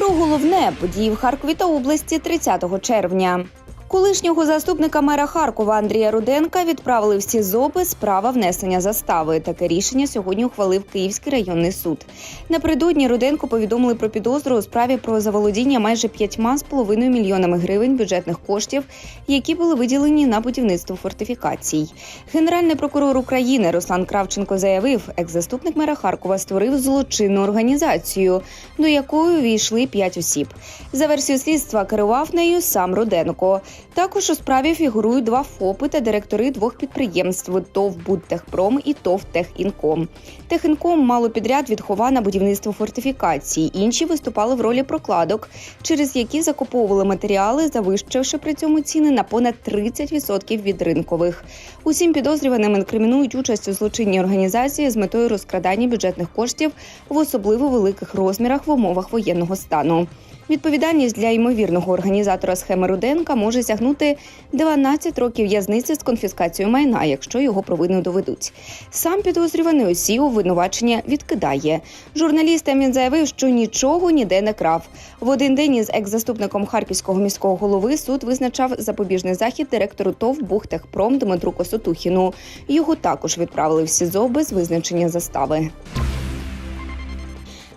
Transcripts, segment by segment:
Про головне події в Харкові та області 30 червня. Колишнього заступника мера Харкова Андрія Руденка відправили в СІЗО без права внесення застави. Таке рішення сьогодні ухвалив Київський районний суд. Напередодні Руденко повідомили про підозру у справі про заволодіння майже п'ятьма з половиною мільйонами гривень бюджетних коштів, які були виділені на будівництво фортифікацій. Генеральний прокурор України Руслан Кравченко заявив, екс-заступник мера Харкова створив злочинну організацію, до якої увійшли п'ять осіб. За версією слідства керував нею сам Руденко. Також у справі фігурують два ФОПи та директори двох підприємств ТОВ «Будтехпром» і ТОВ «Техінком». Техінком мало підряд від на будівництво фортифікацій. Інші виступали в ролі прокладок, через які закуповували матеріали, завищивши при цьому ціни на понад 30% від ринкових. Усім підозрюваним інкримінують участь у злочинній організації з метою розкрадання бюджетних коштів в особливо великих розмірах в умовах воєнного стану. Відповідальність для ймовірного організатора схеми Руденка може сягнути 12 років в'язниці з конфіскацією майна, якщо його провину доведуть. Сам підозрюваний усі обвинувачення відкидає. Журналістам він заявив, що нічого ніде не крав. В один день із екс-заступником харківського міського голови суд визначав запобіжний захід директору ТОВ «Бухтехпром» Дмитру Косотухіну. Його також відправили в СІЗО без визначення застави.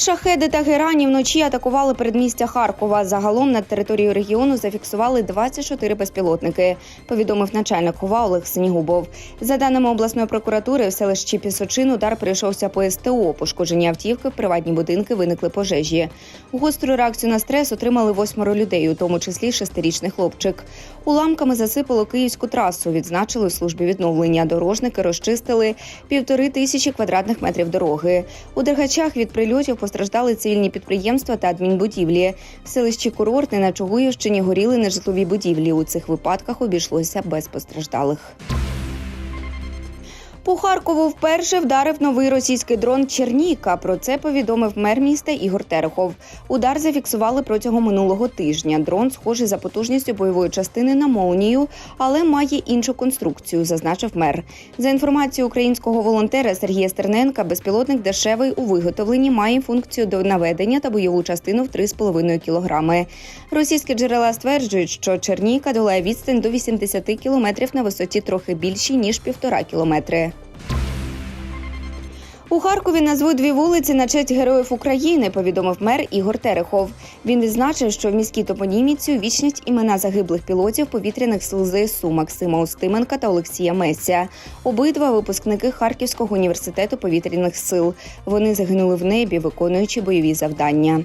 Шахеди та герані вночі атакували передмістя Харкова. Загалом над територією регіону зафіксували 24 безпілотники. Повідомив начальник ХОВА Олег Синігубов. За даними обласної прокуратури, в селищі Пісочин удар прийшовся по СТО. Пошкоджені автівки, приватні будинки виникли пожежі. Гостру реакцію на стрес отримали восьмеро людей, у тому числі шестирічний хлопчик. Уламками засипало київську трасу. Відзначили в службі відновлення. Дорожники розчистили півтори тисячі квадратних метрів дороги. У Дергачах від прильотів постраждали цивільні підприємства та адмінбудівлі. В селищі Курортне на Чугуївщині горіли нежитлові будівлі. У цих випадках обійшлося без постраждалих. По Харкову вперше вдарив новий російський дрон Черніка. Про це повідомив мер міста Ігор Терехов. Удар зафіксували протягом минулого тижня. Дрон схожий за потужністю бойової частини на молнію, але має іншу конструкцію, зазначив мер. За інформацією українського волонтера Сергія Стерненка, безпілотник дешевий у виготовленні має функцію до наведення та бойову частину в 3,5 кілограми. Російські джерела стверджують, що Черніка долає відстань до 80 кілометрів на висоті трохи більшій ніж півтора кілометри. У Харкові назвуть дві вулиці на честь героїв України, повідомив мер Ігор Терехов. Він відзначив, що в міській топоніміці вічнять імена загиблих пілотів повітряних сил ЗСУ Максима Устименка та Олексія Месія. Обидва випускники Харківського університету повітряних сил. Вони загинули в небі, виконуючи бойові завдання.